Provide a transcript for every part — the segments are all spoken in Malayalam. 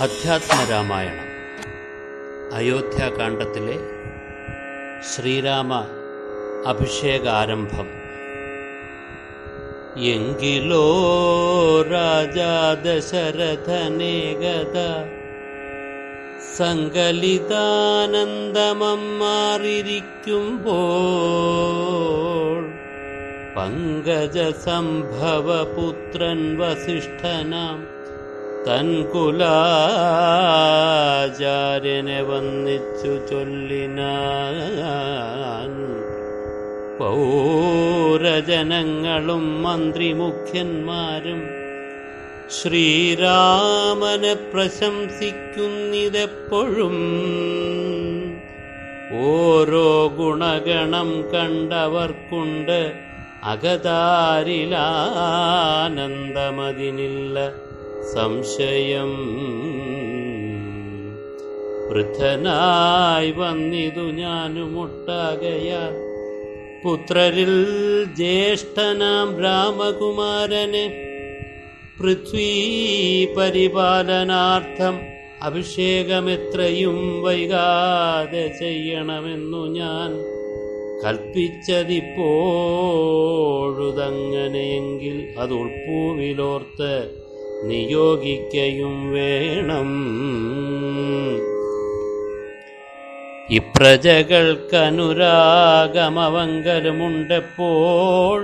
അധ്യാത്മരാമായണം. അയോധ്യാകാന്ഡത്തിലെ ശ്രീരാമ അഭിഷേകാരംഭം. എങ്കിലോ രാജാ ദശരഥനേകത സങ്കലിതാനന്ദമം മാറിയിരിക്കുമ്പോൾ പങ്കജസംഭവപുത്രൻ വസിഷ്ഠനാം തൻകുലാചാര്യനെ വന്നിച്ചു ചൊല്ലിനാൻ. പൗരജനങ്ങളും മന്ത്രിമുഖ്യന്മാരും ശ്രീരാമനെ പ്രശംസിക്കുന്നിതെപ്പോഴും ഓരോ ഗുണഗണം കണ്ടവർക്കുണ്ട് അകതാരിലാനന്ദമതിനില്ല. സംശയം. വൃദ്ധനായി വന്നിതു ഞാനുമൊട്ടാകയ. പുത്രരിൽ ജ്യേഷ്ഠനാം രാമകുമാരനെ പൃഥ്വീ പരിപാലനാർത്ഥം അഭിഷേകമെത്രയും വൈകാതെ ചെയ്യണമെന്നു ഞാൻ കൽപ്പിച്ചതിപ്പോഴുതങ്ങനെയെങ്കിൽ അത് ഉൾപ്പൂവിലോർത്ത് നിയോഗിക്കയും വേണം.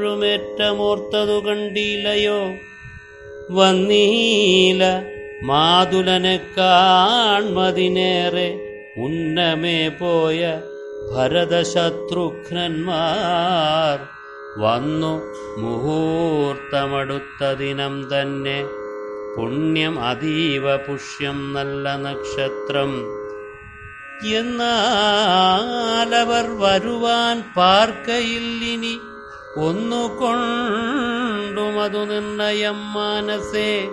ഇപ്രജകൾക്കനുരാഗമവങ്കലുമുണ്ടെപ്പോഴുമേറ്റമോർത്തതു കണ്ടില്ലയോ വന്നീല മാതുലനെ കാൺമതിനേറെ ഉന്നമേ പോയ ഭരതശത്രുഘ്നന്മാർ വന്നു മുഹൂർത്തമടുത്ത ദിനം തന്നെ പുണ്യം അതീവ പുഷ്യം നല്ല നക്ഷത്രം. എന്നാലവർ വരുവാൻ പാർക്കയില്ലിനി ഒന്നുകൊണ്ടുമതു നിർണയം മാനസേ.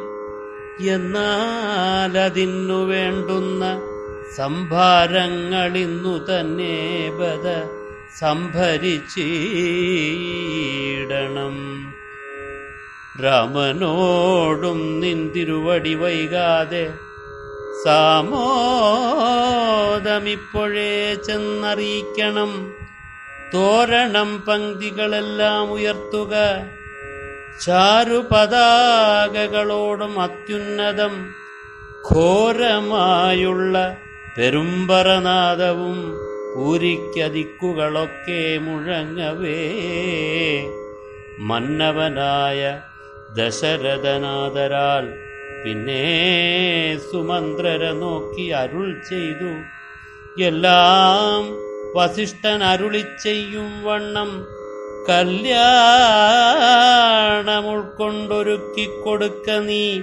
എന്നാലതിനു വേണ്ടുന്ന സംഭാരങ്ങളിന്നു തന്നെ ബദ സംഭരിച്ചിടണം. രാമനോടും നിന്തിരുവടി വൈകാതെ സാമോദമിപ്പോഴേ ചെന്നറിയിക്കണം. തോരണം പങ്ക്തികളെല്ലാം ഉയർത്തുക. ചാരുപതാകകളോടും അത്യുന്നതം. ഘോരമായുള്ള പെരുമ്പറനാദവും പൂരിക്കതിക്കുകളൊക്കെ മുഴങ്ങവേ. മന്നവനായ ദശരഥനാദരാൽ പിന്നെ സുമന്ത്രരെ നോക്കി അരുൾ ചെയ്തു. എല്ലാം വസിഷ്ഠൻ അരുളി ചെയ്യും വണ്ണം. കല്യാണം ഉൾക്കൊണ്ടൊരുക്കി കൊടുക്ക നീ.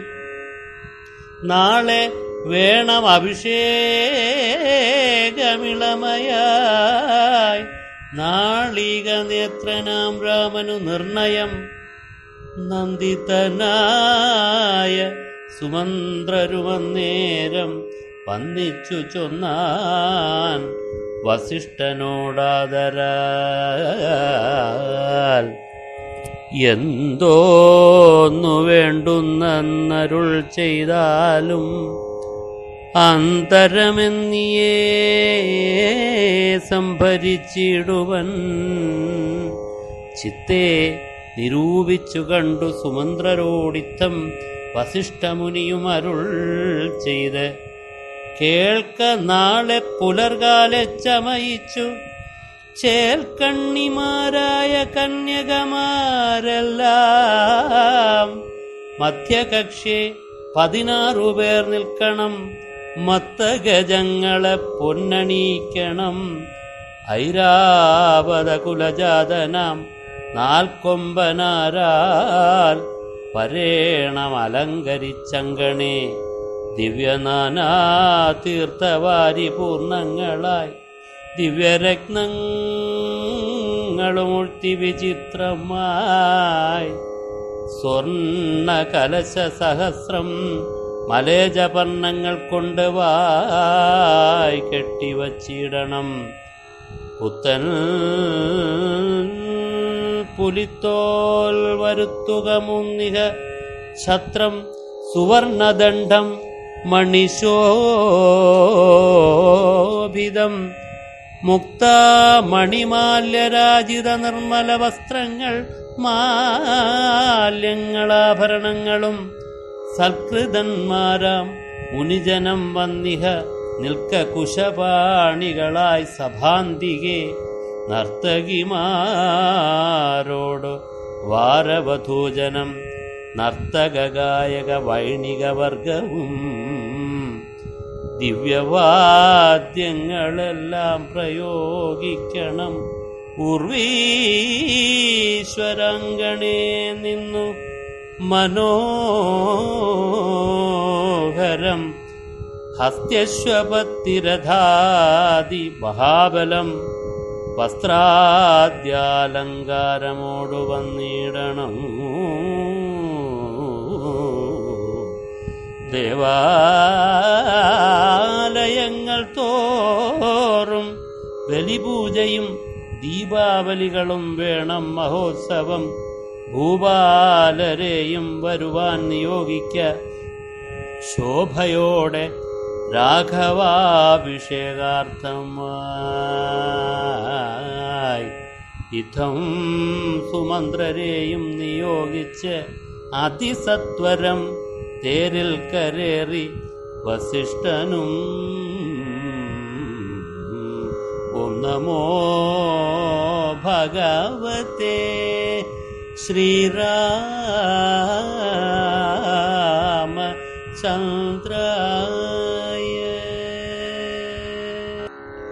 നാളെ വേണം അഭിഷേകമിളമയായി. നാളിക നേത്രനാം രാമനു നിർണയം. നന്ദിതനായ സുമന്ത്രരുമന്നേരം വന്നിച്ചു ചൊന്നാൻ വസിഷ്ഠനോടാദരാൽ. എന്തോന്നു വേണ്ടുന്നരുൾ ചെയ്താലും അന്തരമെന്നിയേ സംഭരിച്ചിടുവൻ. ചിത്തേ നിരൂപിച്ചു കണ്ടു സുമന്ത്രരോടിത്തം വസിഷ്ഠമുനിയുമരുൾ ചെയ്ത്. കേൾക്ക നാളെ പുലർകാലെ ചമയിച്ചു. ചേൽക്കണ്ണിമാരായ കന്യകമാരെല്ലാം. മധ്യകക്ഷി പതിനാറു പേർ നിൽക്കണം. മത്തഗജങ്ങളെ പൊന്നണീക്കണം ഐരാവത കുലജാതനാം നാൽക്കൊമ്പനാരാൽ പരേണം അലങ്കരിച്ചങ്കണേ ദിവ്യനാനാ തീർത്ഥവാരി പൂർണങ്ങളായി ദിവ്യരത്നങ്ങളുമുഴ്ത്തി വിചിത്രമായി സ്വർണ കലശ സഹസ്രം മലേജപർണങ്ങൾ കൊണ്ട് വായി കെട്ടിവച്ചിടണം. പുത്തൻ പുലിത്തോൽ വരുത്തുക മുങ്ങിക ഛത്രം സുവർണദണ്ഡം മണിശോഭിതം. മുക്ത മണിമാല്യരാജിത നിർമ്മല വസ്ത്രങ്ങൾ മാല്യങ്ങളാഭരണങ്ങളും സൽകൃതന്മാരാം മുനിജനം വന്നിഹ നിൽക്ക കുശപാണികളായി സഭാന്തികെ നർത്തകിമാരോട് വാരവധൂജനം നർത്തകായക വൈണികവർഗവും വൈണിക വർഗവും ദിവ്യവാദ്യങ്ങളെല്ലാം പ്രയോഗിക്കണം. ഉർവീശ്വരങ്കണേ നിന്നു മനോഹരം. ഹസ്ത്യശ്വപത്തിരഥാതി മഹാബലം വസ്ത്രാദ്യാലങ്കാരമോടു വന്നിടണം. ദേവാലയങ്ങൾ തോറും ബലിപൂജയും ദീപാവലികളും വേണം മഹോത്സവം. ഭൂപാലരെയും വരുവാൻ നിയോഗിക്ക. ശോഭയോടെ രാഘവാഭിഷേകാർത്ഥമായി ഇതം സുമന്ത്രരെയും നിയോഗിച്ച് അതിസത്വരം തേരിൽ കരേറി വസിഷ്ഠനും ഓം നമോ ഭഗവതേ ശ്രീരാമ ചന്ദ്ര